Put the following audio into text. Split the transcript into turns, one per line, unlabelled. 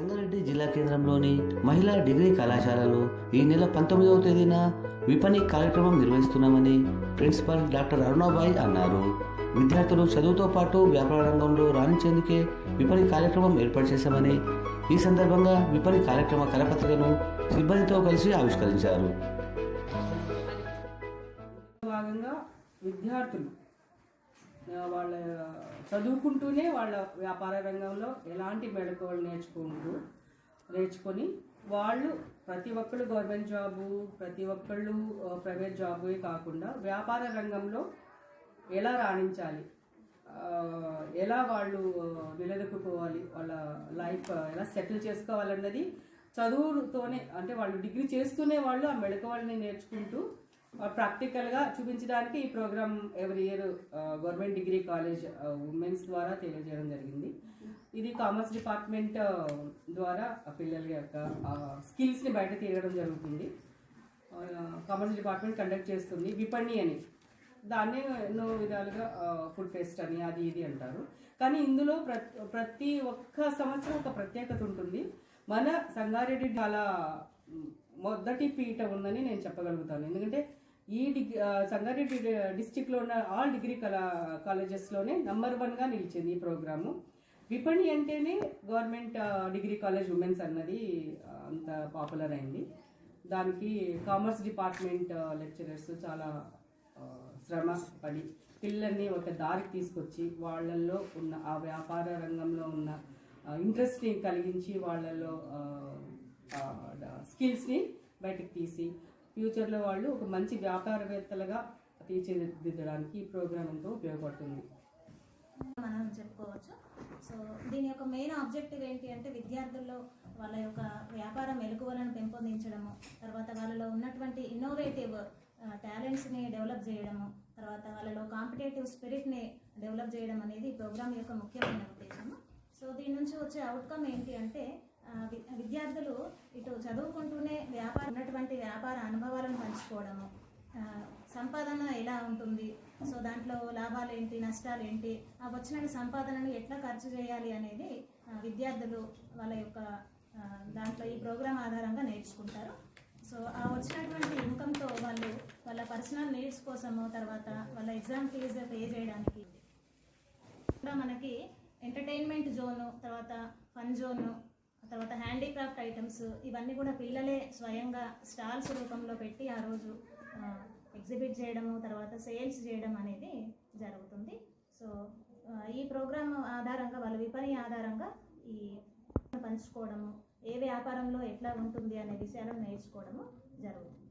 సంగారెడ్డి జిల్లా కేంద్రంలోని మహిళా డిగ్రీ కళాశాలలో ఈ నెల పంతొమ్మిదవ తేదీన విపణి కార్యక్రమం నిర్వహిస్తున్నామని ప్రిన్సిపల్ డాక్టర్ అరుణాబాయి అన్నారు. విద్యార్థులు చదువుతో పాటు వ్యాపార రంగంలో రాణించేందుకే విపణి కార్యక్రమం ఏర్పాటు చేశామని ఈ సందర్భంగా విపణి కార్యక్రమ కరపత్రికను సిబ్బందితో కలిసి ఆవిష్కరించారు.
భాగంగా విద్యార్థులు వాళ్ళ చదువుకుంటూనే వాళ్ళ వ్యాపార రంగంలో ఎలాంటి మెళకువలు నేర్చుకుంటూ నేర్చుకొని వాళ్ళు ప్రతి ఒక్కళ్ళు గవర్నమెంట్ జాబు ప్రతి ఒక్కళ్ళు ప్రైవేట్ జాబే కాకుండా వ్యాపార రంగంలో ఎలా రాణించాలి ఎలా వాళ్ళు నిలదొక్కుకోవాలి వాళ్ళ లైఫ్ ఎలా సెటిల్ చేసుకోవాలన్నది చదువుతోనే అంటే వాళ్ళు డిగ్రీ చేస్తూనే వాళ్ళు ఆ మెళకువల్ని నేర్చుకుంటూ ప్రాక్టికల్గా చూపించడానికి ఈ program every year government degree college women's ద్వారా తెలియజేయడం జరిగింది. ఇది కామర్స్ డిపార్ట్మెంట్ ద్వారా పిల్లల యొక్క స్కిల్స్ని బయట తీయడం జరుగుతుంది. కామర్స్ డిపార్ట్మెంట్ కండక్ట్ చేస్తుంది విపణి అని. దాన్నే ఎన్నో విధాలుగా ఫుడ్ ఫెస్ట్ అని అది ఇది అంటారు. కానీ ఇందులో ప్రతి ప్రతి ఒక్క సంవత్సరం ఒక ప్రత్యేకత ఉంటుంది. మన సంగారెడ్డి చాలా మొదటి పీఠ ఉందని నేను చెప్పగలుగుతాను. ఎందుకంటే ఈ డిగ్రీ సంగారెడ్డి డిస్టిక్లో ఉన్న ఆల్ డిగ్రీ కళా కాలేజెస్లోనే నంబర్ వన్గా నిలిచింది ఈ ప్రోగ్రాము. విపణి అంటేనే గవర్నమెంట్ డిగ్రీ కాలేజ్ ఉమెన్స్ అన్నది అంత పాపులర్ అయింది. దానికి కామర్స్ డిపార్ట్మెంట్ లెక్చరర్స్ చాలా శ్రమ పడి పిల్లల్ని ఒక దారికి తీసుకొచ్చి వాళ్ళల్లో ఉన్న ఆ వ్యాపార రంగంలో ఉన్న ఇంట్రెస్ట్ని కలిగించి వాళ్ళల్లో స్కిల్స్ని బయటకు తీసి ఫ్యూచర్లో వాళ్ళు ఒక మంచి వ్యాపారవేత్తలుగా తీర్చిదిద్దడానికి ఈ ప్రోగ్రామ్ ఎంతో ఉపయోగపడుతుంది.
మనం చెప్పుకోవచ్చు. సో దీని యొక్క మెయిన్ ఆబ్జెక్టివ్ ఏంటి అంటే విద్యార్థుల్లో వాళ్ళ యొక్క వ్యాపార మెలకువలను పెంపొందించడము తర్వాత వాళ్ళలో ఉన్నటువంటి ఇన్నోవేటివ్ టాలెంట్స్ని డెవలప్ చేయడము తర్వాత వాళ్ళలో కాంపిటేటివ్ స్పిరిట్ని డెవలప్ చేయడం అనేది ఈ ప్రోగ్రామ్ యొక్క ముఖ్యమైన ఉద్దేశము. సో దీని నుంచి వచ్చే అవుట్కమ్ ఏంటి అంటే విద్యార్థులు ఇటు చదువుకుంటూనే వ్యాపార ఉన్నటువంటి వ్యాపార అనుభవాలను పంచుకోవడము సంపాదన ఎలా ఉంటుంది? సో దాంట్లో లాభాలు ఏంటి నష్టాలు ఏంటి ఆ వచ్చిన సంపాదనను ఎట్లా ఖర్చు చేయాలి అనేది విద్యార్థులు వాళ్ళ యొక్క దాంట్లో ఈ ప్రోగ్రాం ఆధారంగా నేర్చుకుంటారు. సో ఆ వచ్చినటువంటి ఇన్కమ్తో వాళ్ళు వాళ్ళ పర్సనల్ నీడ్స్ కోసము తర్వాత వాళ్ళ ఎగ్జామ్ ఫీజు పే చేయడానికి మనకి ఎంటర్టైన్మెంట్ జోను తర్వాత ఫన్ జోను తర్వాత హ్యాండీక్రాఫ్ట్ ఐటమ్స్ ఇవన్నీ కూడా పిల్లలే స్వయంగా స్టాల్స్ రూపంలో పెట్టి ఆ రోజు ఎగ్జిబిట్ చేయడము తర్వాత సేల్స్ చేయడం అనేది జరుగుతుంది. సో ఈ ప్రోగ్రామ్ ఆధారంగా వాళ్ళ విపణి ఆధారంగా ఈ పంచుకోవడము ఏ వ్యాపారంలో ఎట్లా ఉంటుంది అనే విషయాలను నేర్చుకోవడము జరుగుతుంది.